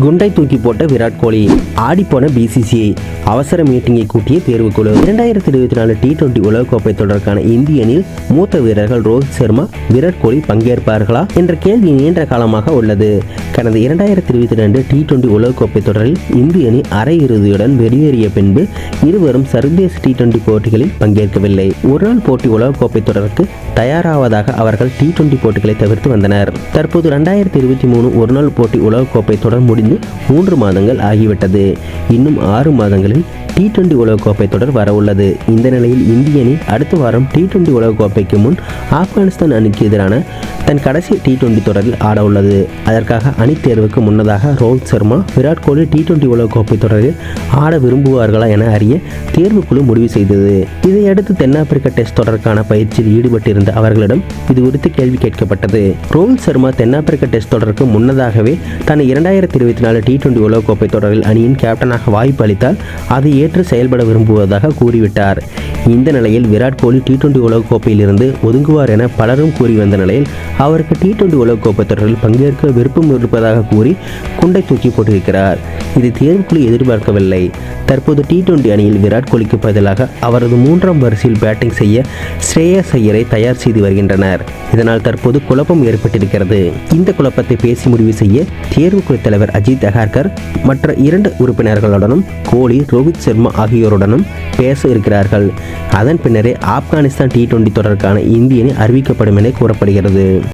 குண்டை தூக்கி போட்ட விராட் கோலி ஆடிப்போன பிசிசிஐ அவசர மீட்டிங்கை கூட்டிய தேர்வுக்குழு. இரண்டாயிரத்தி இருபத்தி நாலு டி டுவெண்டி உலகக்கோப்பை தொடருக்கான இந்திய அணியில் மூத்த வீரர்கள் ரோஹித் சர்மா விராட் கோலி பங்கேற்பார்களா என்ற கேள்வி நீண்ட காலமாக உள்ளது. கடந்த இரண்டாயிரத்தி இருபத்தி ரெண்டு டி டுவெண்டி உலகக்கோப்பை தொடரில் இந்திய அணி அரை இறுதியுடன் வெளியேறிய பின்பு இருவரும் சர்வதேச டி டுவெண்டி போட்டிகளில் பங்கேற்கவில்லை. ஒருநாள் போட்டி உலகக்கோப்பை தொடருக்கு தயாராவதாக அவர்கள் டி டுவெண்டி போட்டிகளை தவிர்த்து வந்தனர். தற்போது இரண்டாயிரத்தி இருபத்தி மூணு ஒருநாள் போட்டி உலகக்கோப்பை தொடர் முடிந்து மூன்று மாதங்கள் ஆகிவிட்டது. இன்னும் ஆறு மாதங்களில் டி டுவெண்டி உலகக்கோப்பை தொடர் வரவுள்ளது. இந்த நிலையில் இந்திய அணி அடுத்த வாரம் டி டுவெண்டி உலகக்கோப்பைக்கு முன் ஆப்கானிஸ்தான் அணிக்கு எதிரான தன் கடைசி டி டுவெண்டி தொடரில் ஆட உள்ளது அதற்காக அணி தேர்வுக்கு முன்னதாக ரோஹித் சர்மா விராட் கோலி டி டுவெண்டி உலகக்கோப்பை தொடரில் ஆட விரும்புவார்களா என அறிய தேர்வுக்குழு முடிவு செய்தது. இதையடுத்து தென்னாப்பிரிக்க டெஸ்ட் தொடருக்கான பயிற்சியில் ஈடுபட்டிருந்த அவர்களிடம் இது குறித்து கேள்வி கேட்கப்பட்டது. ரோஹித் சர்மா தென்னாப்பிரிக்க டெஸ்ட் தொடருக்கு முன்னதாகவே தன் இரண்டாயிரத்தி இருபத்தி நாலு டி டுவெண்டி உலகக்கோப்பை தொடரில் அணியின் கேப்டனாக வாய்ப்பு அளித்தால் அதை ஏற்று செயல்பட விரும்புவதாக கூறிவிட்டார். இந்த நிலையில் விராட் கோலி டி டுவெண்டி உலகக்கோப்பையிலிருந்து ஒதுங்குவார் என பலரும் கூறி வந்த நிலையில் அவருக்கு டி டுவெண்டி உலகக்கோப்பை தொடரில் பங்கேற்க விருப்பம் இருப்பதாக கூறி குண்டை தூக்கி போட்டிருக்கிறார். இது தேர்வுக்குழு எதிர்பார்க்கவில்லை. தற்போது டி டுவெண்டி அணியில் விராட் கோலிக்கு பதிலாக அவரது மூன்றாம் வரிசையில் பேட்டிங் செய்ய ஸ்ரேயஸ் ஐயரை தயார் செய்து வருகின்றனர். இதனால் தற்போது குழப்பம் ஏற்பட்டிருக்கிறது. இந்த குழப்பத்தை பேசி முடிவு செய்ய தேர்வுக்குழு தலைவர் அஜித் அகார்கர் மற்ற இரண்டு உறுப்பினர்களுடனும் கோலி ரோஹித் சர்மா ஆகியோருடனும் பேச இருக்கிறார்கள். அதன் பின்னரே ஆப்கானிஸ்தான் டி டுவெண்டி தொடருக்கான இந்திய அணி அறிவிக்கப்படும் என கூறப்படுகிறது.